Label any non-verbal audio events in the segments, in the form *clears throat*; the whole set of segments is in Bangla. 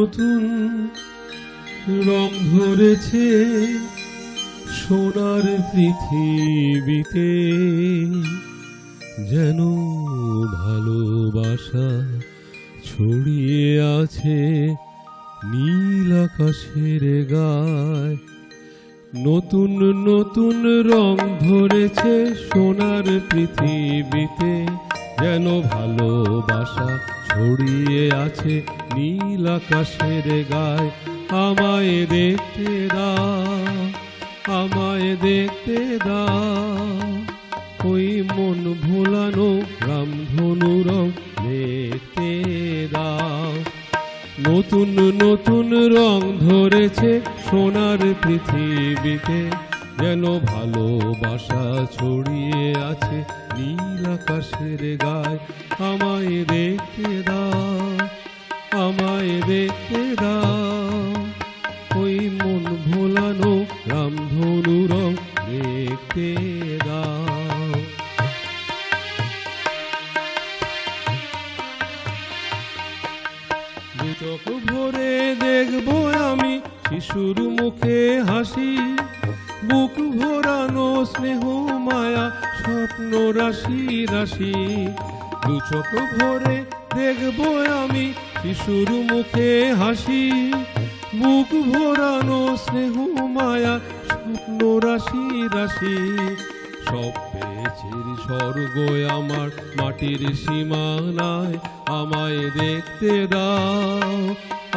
নতুন রং ধরেছে সোনার পৃথিবীতে, যেন ভালোবাসা ছড়িয়ে আছে নীল আকাশের গায়। নতুন নতুন রং ধরেছে সোনার পৃথিবীতে যেন ভালোবাসা ছড়িয়ে আছে নীল আকাশের গায়। আমায় দেখতে দাও, আমায় দেখতে দাও। ওই মন ভোলানো রামধনু রং দেখতে দাও। নতুন নতুন রং ধরেছে সোনার পৃথিবীতে। যেন ভালোবাসা ছড়িয়ে আছে নীল আকাশের গায় আমায় দেখতে দাও, আমায় দেখতে দাও। ওই মন ভোলানো রামধনু রং দেখতে দাও। দু চোখ ভরে দেখব আমি শিশুর মুখে হাসি, বুক ভরানো স্নেহ মায়া স্বপ্ন রাশি রাশি। দু চোখ ভরে দেখব আমি শিশুর মুখে হাসি। মুখ ভরানো স্নেহ মায়া, স্বপ্ন রাশি রাশি। সব পেয়েছির স্বর্গ আমার মাটির সীমানায়, আমায় দেখতে দাও,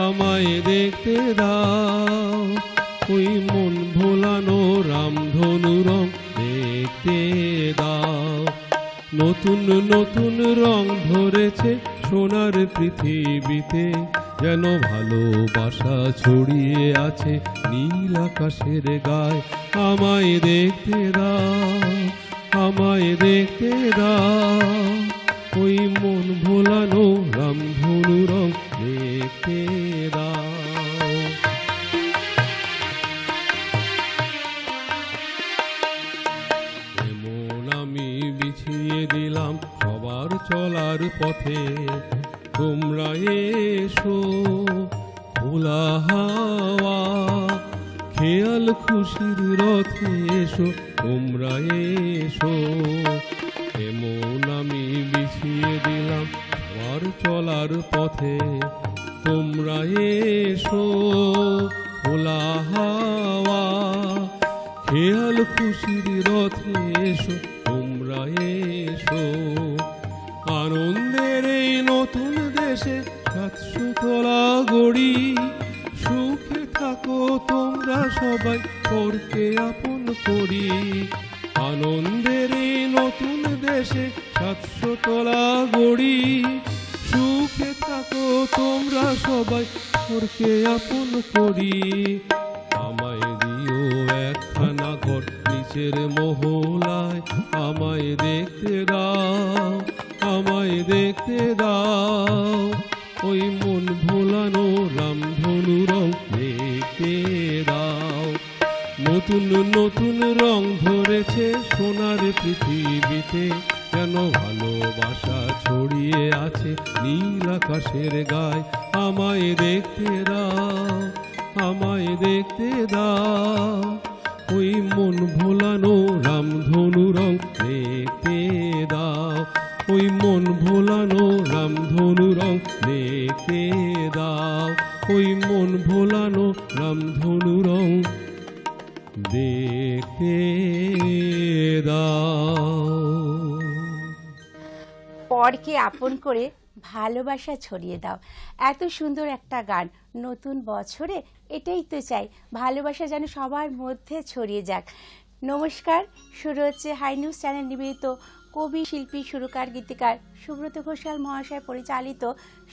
আমায় দেখতে দাও। ওই মন ভোলানো রামধনু রং দেখতে দাও। নতুন নতুন রং ধরেছে সোনার পৃথিবীতে, যেন ভালোবাসা ছড়িয়ে আছে নীল আকাশের গায়। আমায় দেখতে দাও, আমায় দেখতে দাও, ওই মন ভোলানো পথে তোমরা এসো, খোলা হাওয়া, খেয়াল খুশির রথে এসো, তোমরা এসো। এমন আমি বিছিয়ে দিলাম সবার চলার পথে, তোমরা এসো, খোলা হাওয়া, খেয়াল খুশির রথে এসো, তোমরা এসো। দেশে সাতশো তলা গড়ি। সুখে থাকো তোমরা সবাই পরকে আপন করি। আনন্দের নতুন দেশে সাতশো তলা গড়ি। সুখে থাকো তোমরা সবাই পরকে আপন করি। আমায় দিও একখানা ঘর, নিচের মহলায় আমায় দেখতে দাও। আমায় দেখতে দাও। ওই মন ভোলানো রামধনু রং দেখতে দাও। নতুন নতুন রং ধরেছে সোনার পৃথিবীতে। কেন ভালোবাসা ছড়িয়ে আছে নীল আকাশের গায়। আমায় দেখতে দাও, আমায় দেখতে দাও। ওই মন ভোলানো রামধনু রং দেখতে দাও। ওই মন ভোলানো রামধনু রং দেখতে দাও। ওই মন ভোলানো রামধনু রং দেখতে দাও। পরকে আপন করে ভালোবাসা ছড়িয়ে দাও। এত সুন্দর একটা গান, নতুন বছরে এটাই তো চাই, ভালোবাসা যেন সবার মধ্যে ছড়িয়ে যাক। নমস্কার, শুরু হচ্ছে হাই নিউজ চ্যানেল নিবেদিত কবি, শিল্পী, সুরকার, গীতিকার সুব্রত ঘোষাল মহাশয় পরিচালিত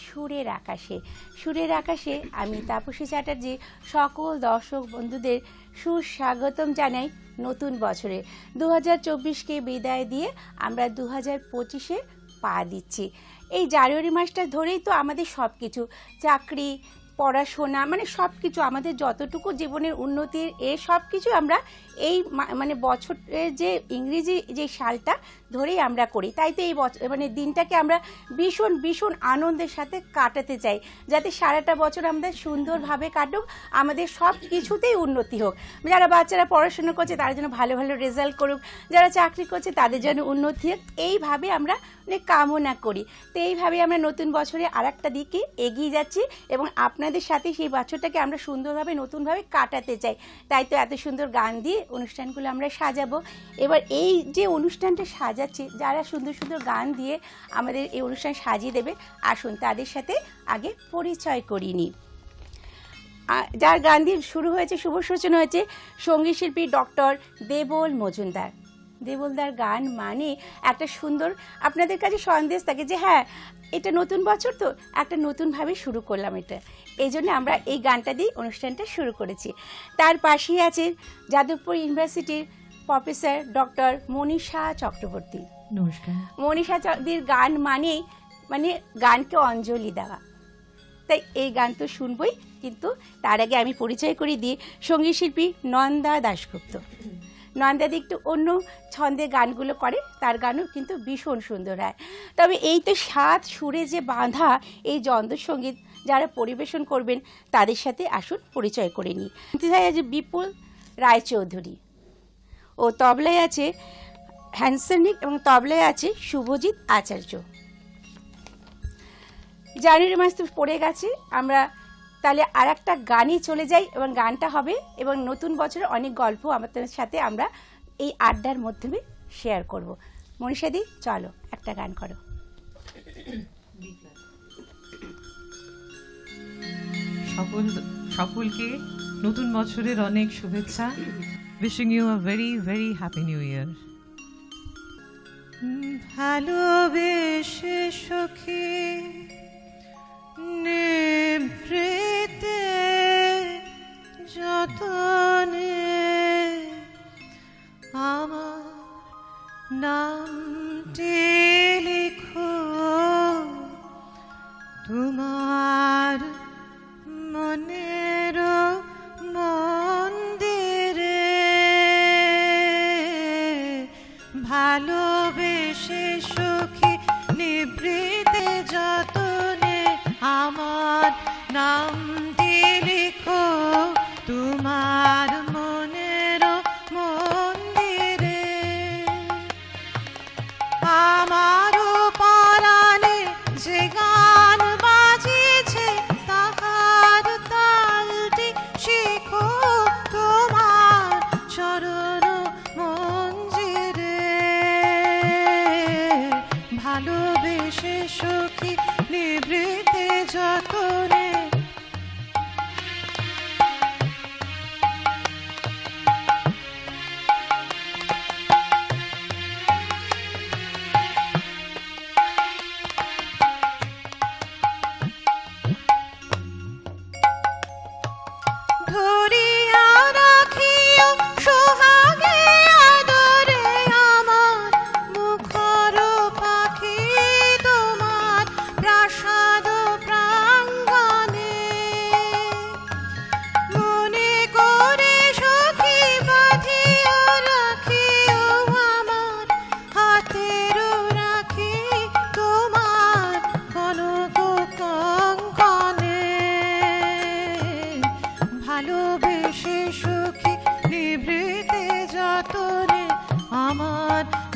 সুরের আকাশে। সুরের আকাশে আমি তাপসী চ্যাটার্জি সকল দর্শক বন্ধুদের সুস্বাগতম জানাই নতুন বছরে। দু হাজার চব্বিশকে বিদায় দিয়ে আমরা দু হাজার পঁচিশে পা দিচ্ছি। এই জানুয়ারি মাসটা ধরেই তো আমাদের সব কিছু চাকরি, পড়াশোনা মানে সব কিছু আমাদের যতটুকু জীবনের উন্নতির এ সব কিছু আমরা এই মানে বছরের যে ইংরেজি যে সালটা ধরেই আমরা করি তাই তো এই বছর মানে দিনটাকে আমরা ভীষণ ভীষণ আনন্দের সাথে কাটাতে চাই। যাতে সারাটা বছর আমাদের সুন্দরভাবে কাটুক, আমাদের সব কিছুতেই উন্নতি হোক। যারা বাচ্চারা পড়াশোনা করছে, তারা যেন ভালো ভালো রেজাল্ট করুক। যারা চাকরি করছে, তাদের যেন উন্নতি হোক। এইভাবে আমরা অনেক কামনা করি। তো এইভাবে আমরা নতুন বছরে আর একটা দিকে এগিয়ে যাচ্ছি এবং আপনাদের সাথে সেই বছরটাকে আমরা সুন্দরভাবে, নতুনভাবে কাটাতে চাই। তাই তো এত সুন্দর গান দিয়ে অনুষ্ঠানগুলো আমরা সাজাবো। এবার এই যে অনুষ্ঠানটা সাজাচ্ছি, যারা সুন্দর সুন্দর গান দিয়ে আমাদের এই অনুষ্ঠান সাজিয়ে দেবে, আসুন তাদের সাথে আগে পরিচয় করিনি যার গান দিয়ে শুরু হয়েছে, শুভ সূচনা হয়েছে, সংগীত শিল্পী ডক্টর দেবল মজুমদার। দেবলদার গান মানে একটা সুন্দর, আপনাদের কাছে সন্দেশ থাকে যে হ্যাঁ এটা নতুন বছর তো, একটা নতুনভাবে শুরু করলাম এটা। এই জন্য আমরা এই গানটা দিয়ে অনুষ্ঠানটা শুরু করেছি। তার পাশেই আছে যাদবপুর ইউনিভার্সিটির প্রফেসর ডক্টর মনীষা চক্রবর্তী। নমস্কার। মনীষা চৌধুরীর গান মানেই মানে গানকে অঞ্জলি দেওয়া। তাই এই গান তো শুনবই কিন্তু তার আগে আমি পরিচয় করে দিই সংগীত শিল্পী নন্দা দাশগুপ্ত। নন্দাদি একটু অন্য ছন্দে গানগুলো করে তার গানও কিন্তু ভীষণ সুন্দর হয়। তবে এই তো সাত সুরে যে বাঁধা এই যন্ত্রসঙ্গীত যারা পরিবেশন করবেন তাদের সাথে আসুন পরিচয় করে নিই। আছে বিপুল রায়চৌধুরী। ও তবলায় আছে হ্যান্সনিক এবং তবলায় আছে শুভজিৎ আচার্য। জানুয়ারি মাস তো পড়ে গেছে, আমরা তাহলে আর একটা গানই চলে যাই এবং গানটা হবে এবং নতুন বছরের অনেক গল্প আমাদের সাথে আমরা এই আড্ডার মাধ্যমে শেয়ার করব। মনীষাদি চলো একটা গান করো। *clears throat* সকল সকলকে নতুন বছরের অনেক শুভেচ্ছা। Wishing you a very very happy new year ভালোবেসে সখী, নেভৃতে যতনে আমার নামটি লিখো। তোমার ভালোবেসে সুখী নিবৃতে যতনে আমার নামটি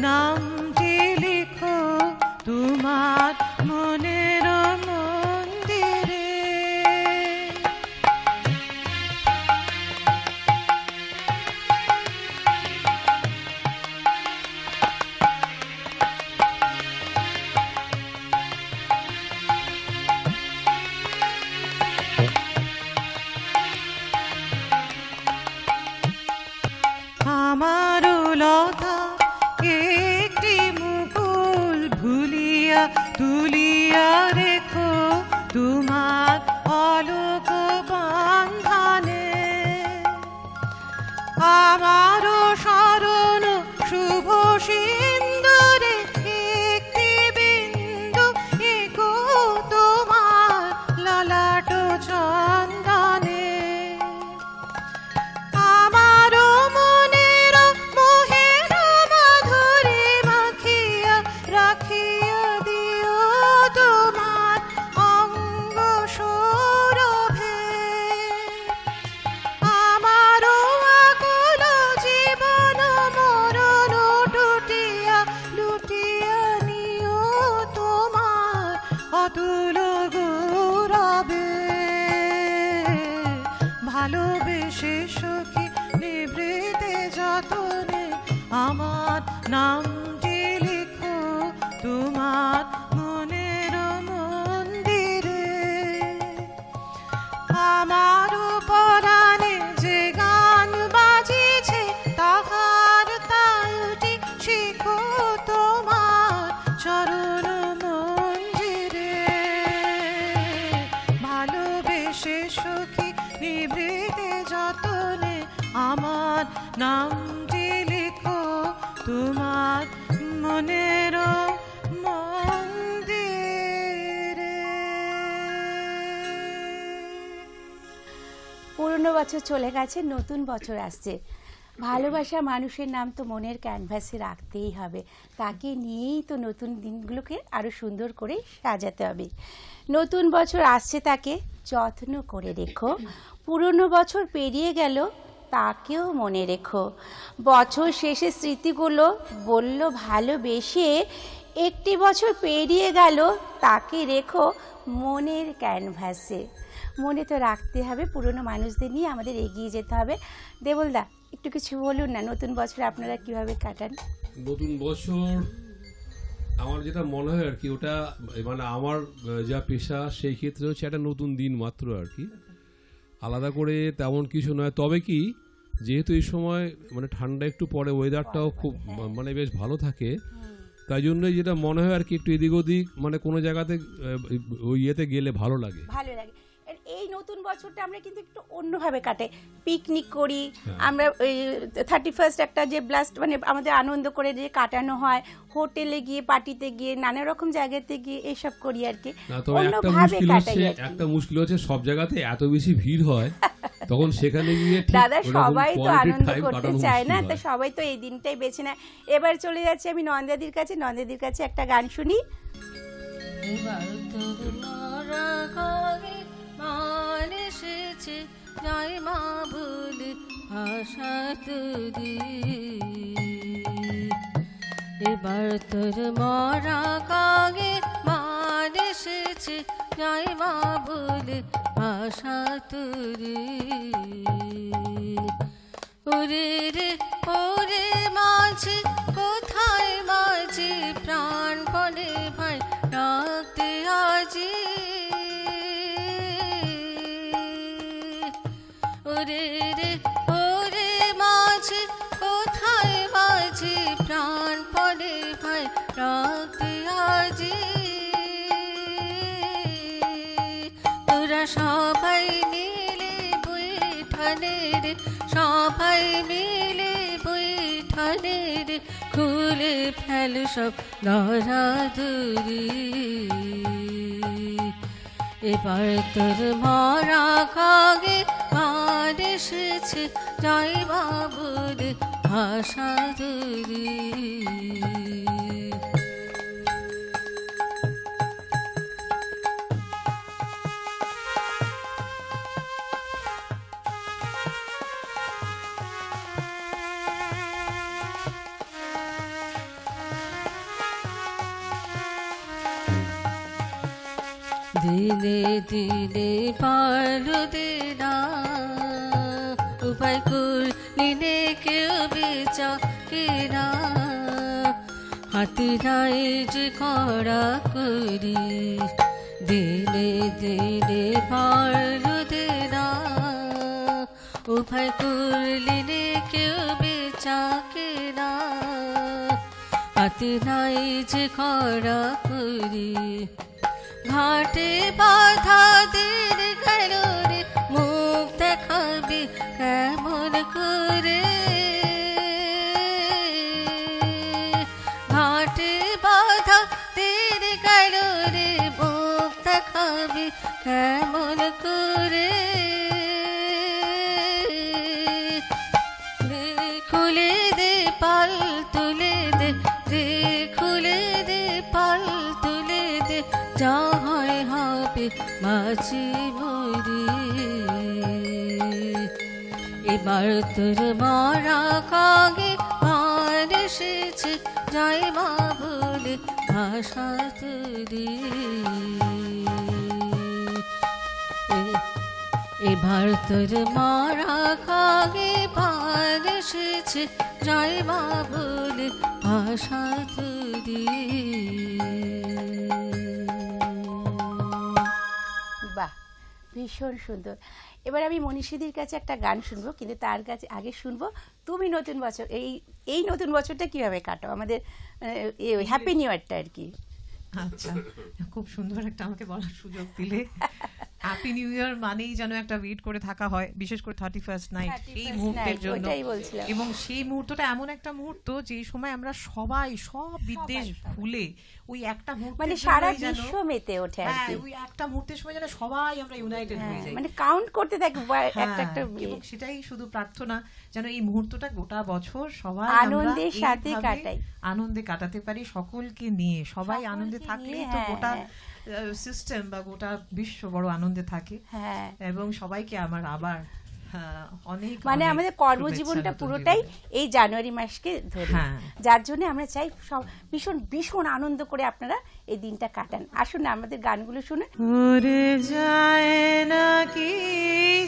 আমার শিশুকে নিবৃতে যতনে আমার নাম পুরনো বছর চলে গেছে, নতুন বছর আসছে। ভালোবাসা মানুষের নাম তো মনের ক্যানভাসে রাখতেই হবে। তাকে নিয়েই তো নতুন দিনগুলোকে আরও সুন্দর করে সাজাতে হবে। নতুন বছর আসছে তাকে, যত্ন করে রেখো। পুরনো বছর পেরিয়ে গেল, তাকেও মনে রেখো। বছর শেষে স্মৃতিগুলো বলল ভালোবেসে, একটি বছর পেরিয়ে গেল, তাকে রেখো মনের ক্যানভাসে। মনে তো রাখতে হবে পুরনো মানুষদের নিয়ে আমাদের এগিয়ে যেতে হবে। দেবলদা একটু কিছু বলুন না নতুন বছর আপনারা কীভাবে কাটান? নতুন বছর আমার যেটা মনে হয় আর কি ওটা মানে আমার যা পেশা সেই ক্ষেত্রে হচ্ছে একটা নতুন দিন মাত্র আর কি। আলাদা করে তেমন কিছু নয়। তবে কি যেহেতু এই সময় মানে ঠান্ডা একটু পরে ওয়েদারটাও খুব মানে বেশ ভালো থাকে তাই জন্যই যেটা মনে হয় আর কি একটু এদিক ওদিক মানে কোনো জায়গাতে ওই ইয়েতে গেলে ভালো লাগে। ভালো লাগে। এই নতুন বছরটা আমরা কিন্তু একটু অন্যভাবে কাটাই পিকনিক করি আমরা ওই থার্টি ফার্স্ট একটা যে ব্লাস্ট মানে আমাদের আনন্দ করে যে কাটানো হয় হোটেলে গিয়ে পার্টিতে গিয়ে নানা রকম জায়গাতে গিয়ে এসব করি আর কি। একটা অন্যভাবে মুশকিল কাটাই হচ্ছে একটা মুশকিল হচ্ছে সব জায়গাতে এত বেশি ভিড় হয় *laughs* তখন সেখানে গিয়ে দাদা সবাই তো আনন্দ করতে চায় না তো সবাই তো এই দিনটাই বেছে নেয়। এবার চলে যাচ্ছি আমি নন্দাদির কাছে। নন্দাদির কাছে একটা গান শুনি। এবার তোর এসেছে জয় মা বলে আশা তুরি এবার তোর মরা কাগে মান এসেছে জয় মা বলে আশা তুরি ওরে রে, ওরে মাঝে, কোথায় মাঝে প্রাণ পণে ভাই ডাকতে আজি বৈঠানে রে সবাই মিলে বৈঠানে রে খুলে ফেল সব নরাদুরি এবার তোর মরা কাগে মান এসেছে, জয় বাবুর ভাষা দূরি দিনে দিনে পারো দেনা উপায় করলিনে কেউ বেচা কেনা হাতে নাই যে করা করি দিনে দিনে পারো দেনা উপায় করলিনে কেউ বেচা কেনা হাতে নাই যে করা করি ঘাটে বাধা দের গেল রে মুখ দেখাবি কেমন করে? ঘাটে বাধা দের গেল রে মুখ দেখাবি কেমন করে? এবার তোর মরা কাগে আর এসেছে, যাই মা বলে ভাষা এ- এবার তোর মারা কাগে পার এসেছে যাইবা বলে আশা তরি ভীষণ সুন্দর। এবার আমি মনীষীদের কাছে একটা গান শুনব, কিন্তু তার কাছে আগে শুনব, তুমি নতুন বছর, এই এই নতুন বছরটা কীভাবে কাটো আমাদের হ্যাপি নিউ ইয়ারটা আর কি। আচ্ছা খুব সুন্দর একটা আমাকে বলার সুযোগ দিলে। হ্যাপি নিউ ইয়ার মানেই যেন একটা ওয়েট করে থাকা হয় বিশেষ করে থার্টি ফার্স্ট নাইট এই মুহূর্তের জন্য। এবং সেই মুহূর্তটা এমন একটা মুহূর্ত যে সময় আমরা সবাই সব বিদ্বেষ ভুলে ওই একটা মুহূর্ত মানে সারা বিশ্ব মেতে ওঠে আর হ্যাঁ কি। ওই একটা মুহূর্তের সময় যেন সবাই আমরা ইউনাইটেড হয়ে হ্যাঁ, যাই। মানে কাউন্ট করতে থাকি হ্যাঁ, একটা একটা এবং সেটাই শুধু প্রার্থনা যেন এই মুহূর্তটা গোটা বছর সবাই আনন্দের সাথে কাটাই। আনন্দে কাটাতে পারি সকলকে নিয়ে। সবাই আনন্দে থাকলেই নিয়ে, তো গোটা। সিস্টেম বা গোটা বিশ্ব বড় আনন্দে থাকে। হ্যাঁ। এবং সবাইকে আমার আবার অনেক মানে আমাদের কর্মজীবনটা পুরোটাই এই জানুয়ারি মাসকে ধরে। হ্যাঁ। যার জন্য আমরা চাই সব ভীষণ ভীষণ আনন্দ করে আপনারা এই দিনটা কাটান। আসুন না আমাদের গানগুলো শুনে। উড়ে যায় না কি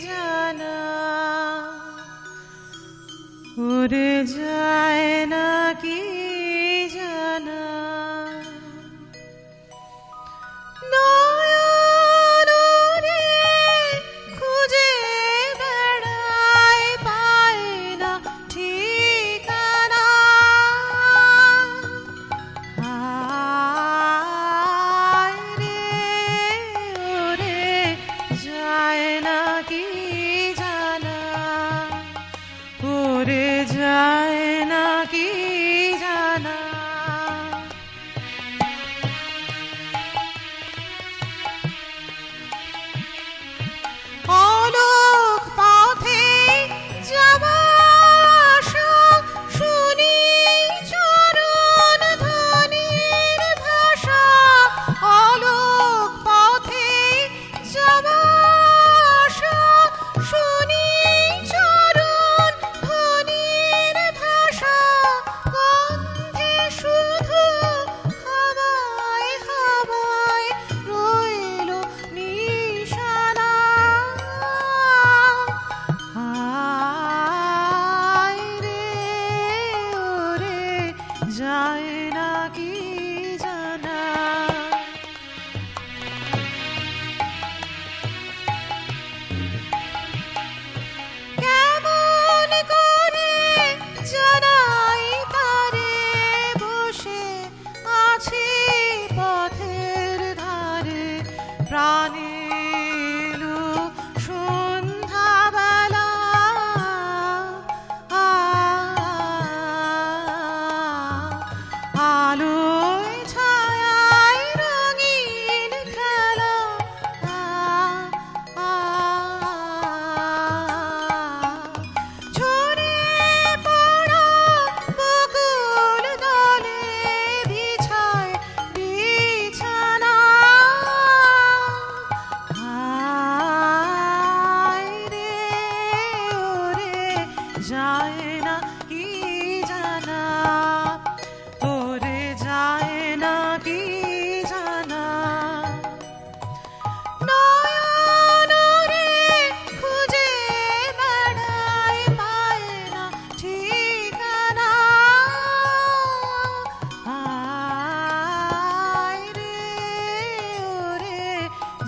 জানা। উড়ে যায় না কি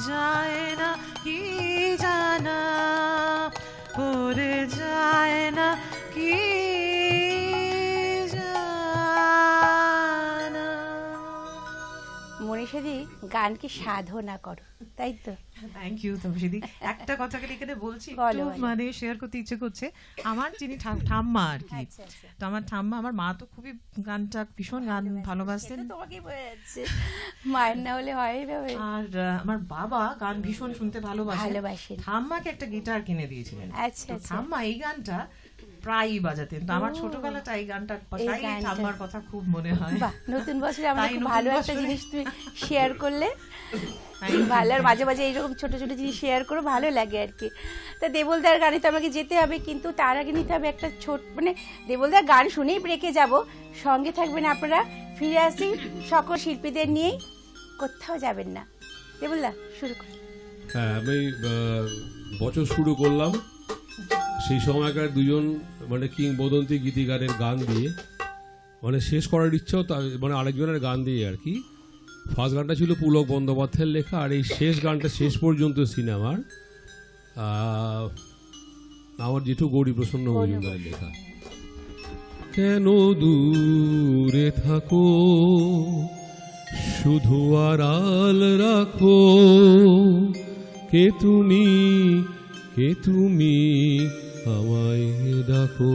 যায় না কি জানা? ওরে যায় না কি মনীষাদি গানকে সাধনা করো। তাই তো থ্যাংক ইউ একটা কথা খালি এখানে বলছি? একটু মানে শেয়ার করতে ইচ্ছে করছে। আমার যিনি ঠাম্মা আর কি। আচ্ছা, আচ্ছা। তো আমার ঠাম্মা আমার মা তো খুবই গানটা ভীষণ গান ভালোবাসতেন। মায়ের না হলে হয় আর আমার বাবা গান ভীষণ শুনতে ভালোবাসে ভালোবাসেন। ঠাম্মাকে একটা গিটার কিনে দিয়েছিলেন। আচ্ছা। ঠাম্মা এই গানটা প্রায়ই বাজাতেন। তো আমার ছোটবেলাটা এই গানটা গানটা। ঠাম্মার কথা খুব মনে হয়। নতুন বছরে আমরা ভালো একটা জিনিস তুমি শেয়ার করলে। *laughs* ভালো আর মাঝে মাঝে এইরকম ছোট ছোট জিনিস শেয়ার করো ভালো লাগে আর কি। তা দেবলদার গানে তো আমাকে যেতে হবে কিন্তু তার আগে নিতে হবে একটা ছোট মানে দেবলদার গান শুনেই ব্রেকে যাব। সঙ্গে থাকবেন আপনারা ফিরে আসি সকল শিল্পীদের নিয়েই। কোথাও যাবেন না। দেবলদা শুরু করুন হ্যাঁ আমি বছর শুরু করলাম। সেই সময়কার দুজন মানে কিংবদন্তি গীতিকারের গান দিয়ে মানে শেষ করার ইচ্ছাও তা- মানে আরেকজনের গান দিয়ে আর কি। ফার্স্ট গানটা ছিল পুলক বন্দ্যোপাধ্যায়ের লেখা, আর এই শেষ গানটা, শেষ পর্যন্ত সিনেমার আমার জেঠু গৌরী প্রসন্ন মজুমদারের লেখা। কেন দূরে থাকো? শুধু আড়াল রাখো। কে তুমি? কে তুমি? আমায় ডাকো।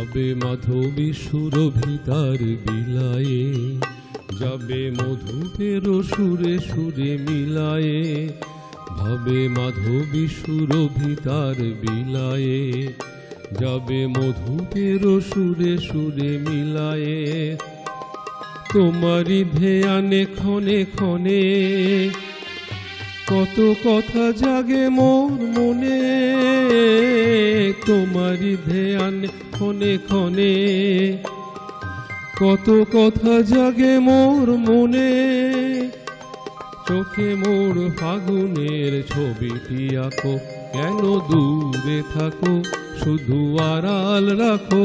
ভাবে মাধবী সুরভিতার বিলায়ে, যাবে মধুপের সুরে সুরে মিলায়ে, ভাবে মাধবী সুরভিতার বিলায়ে, যাবে মধুপের সুরে সুরে মিলায়ে। তোমারই ধ্যানে ক্ষণে ক্ষণে কত কথা জাগে মোর মনে তোমারই ধ্যান ক্ষণে ক্ষণে। কত কথা জাগে মোর মনে, চোখে মোর ফাগুনের ছবিটি আঁকো কেন দূরে থাকো, শুধু আড়াল রাখো।